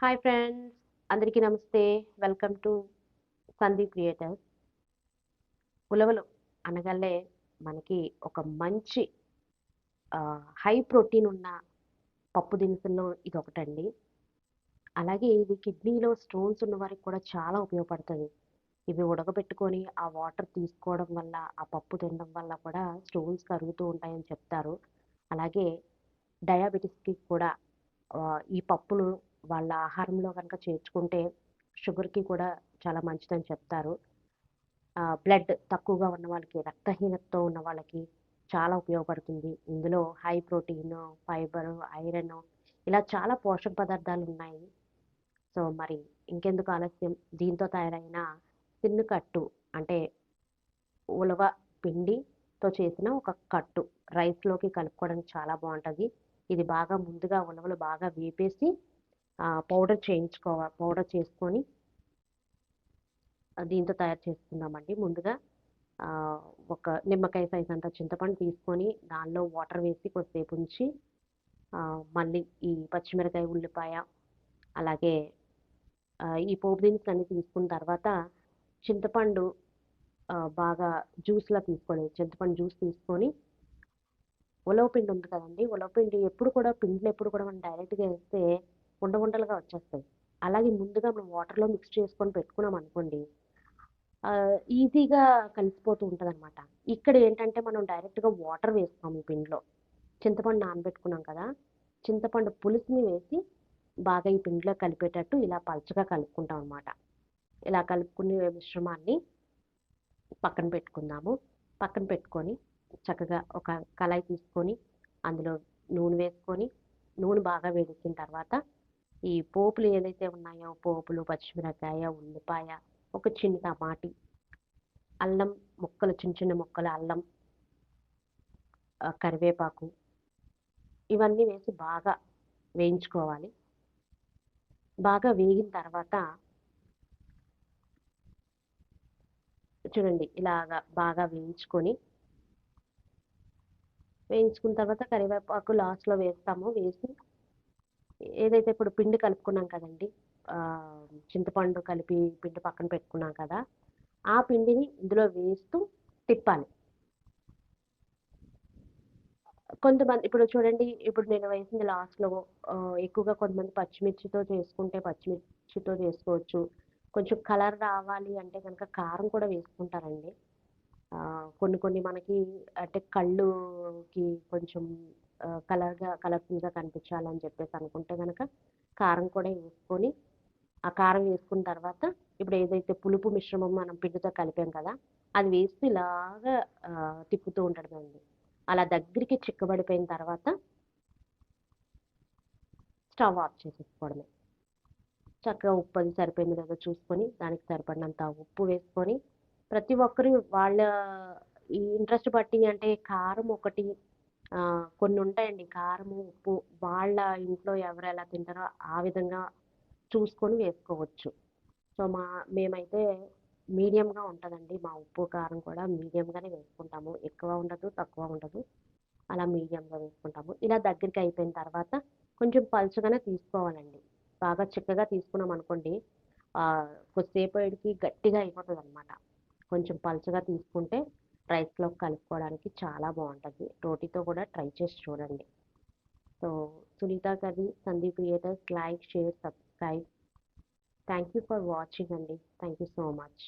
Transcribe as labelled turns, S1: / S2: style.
S1: Hi friends అందరికీ నమస్తే. Welcome to Sandeep creators ఉలవలు అనగానే మనకి ఒక మంచి హై ప్రోటీన్ ఉన్న పప్పు దినుసుల్లో ఇది ఒకటండి అలాగే ఇది కిడ్నీలో స్టోన్స్ ఉన్న వారికి కూడా చాలా ఉపయోగపడుతుంది. ఇవి ఉడకబెట్టుకొని ఆ వాటర్ తీసుకోవడం వల్ల ఆ పప్పు తినడం వల్ల కూడా స్టోన్స్ కరుగుతూ ఉంటాయని చెప్తారు. అలాగే డయాబెటీస్కి కూడా ఈ పప్పులు వాళ్ళ ఆహారంలో కనుక చేర్చుకుంటే షుగర్కి కూడా చాలా మంచిదని చెప్తారు. బ్లడ్ తక్కువగా ఉన్న వాళ్ళకి రక్తహీనతతో ఉన్న వాళ్ళకి చాలా ఉపయోగపడుతుంది. ఇందులో హై ప్రోటీన్ ఫైబర్ ఐరన్ ఇలా చాలా పోషక పదార్థాలు ఉన్నాయి. సో మరి ఇంకెందుకు ఆలస్యం? దీంతో తయారైన తిన్ను కట్టు అంటే ఉలవ పిండితో చేసిన ఒక కట్టు రైస్లోకి కలుపుకోవడానికి చాలా బాగుంటుంది. ఇది బాగా ముందుగా ఉలవలు బాగా వేపేసి పౌడర్ చేయించుకోవాలి పౌడర్ చేసుకొని దీంతో తయారు చేసుకుందామండి. ముందుగా ఒక నిమ్మకాయ సైజ్ అంత చింతపండు తీసుకొని దానిలో వాటర్ వేసి కొద్దిసేపు ఉంచి మళ్ళీ ఈ పచ్చిమిరకాయ ఉల్లిపాయ అలాగే ఈ పోపు దినుసులు అన్నీ తీసుకున్న తర్వాత చింతపండు బాగా జ్యూస్లా తీసుకోలేదు చింతపండు జ్యూస్ తీసుకొని ఉలవ పిండి ఉంది కదండి. ఉలవ పిండి ఎప్పుడు కూడా పిండిలో ఎప్పుడు కూడా మనం డైరెక్ట్గా వేస్తే ఉండ ఉండలుగా వచ్చేస్తాయి. అలాగే ముందుగా మనం వాటర్లో మిక్స్ చేసుకొని పెట్టుకున్నాం అనుకోండి ఈజీగా కలిసిపోతూ ఉంటుంది అనమాట ఇక్కడ ఏంటంటే మనం డైరెక్ట్గా వాటర్ వేస్తాం ఈ పిండిలో. చింతపండు నానబెట్టుకున్నాం కదా చింతపండు పులుసుని వేసి బాగా ఈ పిండిలో కలిపేటట్టు ఇలా పలుచగా కలుపుకుంటాం అనమాట ఇలా కలుపుకునే మిశ్రమాన్ని పక్కన పెట్టుకుందాము. పక్కన పెట్టుకొని చక్కగా ఒక కళాయి తీసుకొని అందులో నూనె వేసుకొని నూనె బాగా వేడెక్కిన తర్వాత ఈ పోపులు ఏదైతే ఉన్నాయో పోపులు పచ్చిమిరకాయ ఉల్లిపాయ ఒక చిన్న టమాటి అల్లం ముక్కలు చిన్న చిన్న ముక్కలు అల్లం కరివేపాకు ఇవన్నీ వేసి బాగా వేయించుకోవాలి. బాగా వేగిన తర్వాత చూడండి ఇలాగా బాగా వేయించుకొని వేయించుకున్న తర్వాత కరివేపాకు లాస్ట్లో వేస్తాము. వేసి ఏదైతే ఇప్పుడు పిండి కలుపుకున్నాం కదండి చింతపండు కలిపి పిండి పక్కన పెట్టుకున్నాం కదా ఆ పిండిని ఇందులో వేస్తూ తిప్పాలి. కొంతమంది ఇప్పుడు చూడండి ఇప్పుడు నేను వేసింది లాస్ట్లో ఎక్కువగా కొంతమంది పచ్చిమిర్చితో చేసుకుంటే పచ్చిమిర్చితో చేసుకోవచ్చు. కొంచెం కలర్ రావాలి అంటే కనుక కారం కూడా వేసుకుంటారండి. కొన్ని కొన్ని మనకి అంటే కళ్ళుకి కొంచెం కలర్గా కలర్ఫుల్గా కనిపించాలని చెప్పేసి అనుకుంటే కనుక కారం కూడా వేసుకొని ఆ కారం వేసుకున్న తర్వాత ఇప్పుడు ఏదైతే పులుపు మిశ్రమం మనం పిండితో కలిపాం కదా అది వేస్తూ ఇలాగా తిప్పుతూ తిప్పుతూ ఉంటాడండి అలా దగ్గరికి చిక్కబడిపోయిన తర్వాత స్టవ్ ఆఫ్ చేసేసుకోవడమే. చక్కగా ఉప్పు అది సరిపోయింది లేదో చూసుకొని దానికి సరిపడినంత ఉప్పు వేసుకొని ప్రతి ఒక్కరు వాళ్ళ ఈ ఇంట్రెస్ట్ బట్టి అంటే కారం ఒకటి కొన్ని ఉంటాయండి. కారము ఉప్పు వాళ్ళ ఇంట్లో ఎవరు ఎలా తింటారో ఆ విధంగా చూసుకొని వేసుకోవచ్చు. సో మా మేమైతే మీడియంగా ఉంటుందండి. మా ఉప్పు కారం కూడా మీడియంగానే వేసుకుంటాము. ఎక్కువ ఉండదు తక్కువ ఉండదు. అలా మీడియంగా వేసుకుంటాము. ఇలా దగ్గరికి అయిపోయిన తర్వాత కొంచెం పలుచగానే తీసుకోవాలండి. బాగా చిక్కగా తీసుకున్నాం అనుకోండి ఆ, కొద్దిసేపటికి గట్టిగా అయిపోతుంది అనమాట కొంచెం పలుచగా తీసుకుంటే రైస్లో కలుపుకోవడానికి చాలా బాగుంటుంది. రోటీతో కూడా ట్రై చేసి చూడండి. So Sunitha curry Sandeep creators like share subscribe. Thank you for watching అండి. Thank you so much